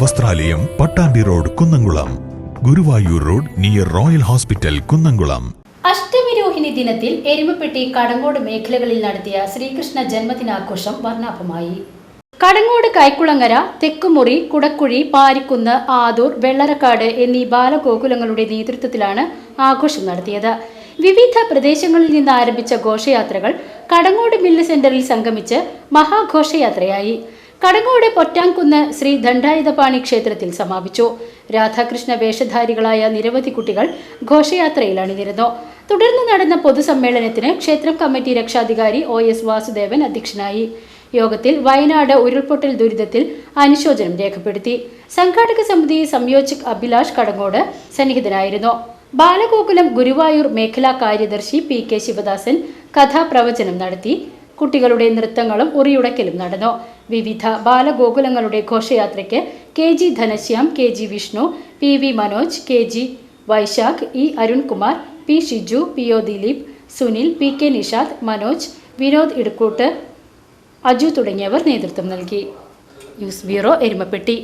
വസ്ത്രാലയം Pattambi road Kunnamkulam. Guruvayur road near royal hospital Kunnamkulam. Ashtamirohini ദിനത്തിൽ എരുമപ്പെട്ടി കടങ്ങോട് മേഖലകളിൽ നടത്തിയ ശ്രീകൃഷ്ണ ജന്മദിനാഘോഷം വർണാഭമായി. കടങ്ങോട് കൈക്കുളങ്ങര തെക്കുമുറി കുടക്കുഴി പാരിക്കുന്ന് ആദൂർ വെള്ളരക്കാട് എന്നീ ബാലഗോകുലങ്ങളുടെ നേതൃത്വത്തിലാണ് ആഘോഷം നടത്തിയത്. വിവിധ പ്രദേശങ്ങളിൽ നിന്ന് ആരംഭിച്ച ഘോഷയാത്രകൾ കടങ്ങോട് മില്ല് സെന്ററിൽ സംഗമിച്ച് മഹാഘോഷയാത്രയായി. കടങ്ങോട് പൊറ്റാങ്കുന്ന് ശ്രീ ദണ്ഡായുധപാണി ക്ഷേത്രത്തിൽ സമാപിച്ചു. രാധാകൃഷ്ണ വേഷധാരികളായ നിരവധി കുട്ടികൾ ഘോഷയാത്രയിൽ അണിനിരുന്നു. തുടർന്ന് നടന്ന പൊതുസമ്മേളനത്തിന് ക്ഷേത്രം കമ്മിറ്റി രക്ഷാധികാരി ഒ എസ് വാസുദേവൻ അധ്യക്ഷനായി. യോഗത്തിൽ വയനാട് ഉരുൾപൊട്ടൽ ദുരിതത്തിൽ അനുശോചനം രേഖപ്പെടുത്തി. സംഘാടക സമിതി സംയോജക് അഭിലാഷ് കടങ്ങോട് സന്നിഹിതനായിരുന്നു. ബാലഗോകുലം ഗുരുവായൂർ മേഖലാ കാര്യദർശി പി കെ ശിവദാസൻ കഥാപ്രവചനം നടത്തി. കുട്ടികളുടെ നൃത്തങ്ങളും ഉറിയുടക്കലും നടന്നു. വിവിധ ബാലഗോകുലങ്ങളുടെ ഘോഷയാത്രയ്ക്ക് K G Dhanasyam K G Vishnu P V Manoj K G Vaisakh E Arunkumar P Shiju P O Dileep Sunil P K Nishad Manoj Vinod Idukkoottu Aju തുടങ്ങിയവർ നേതൃത്വം നൽകി. News bureau Erumapetty.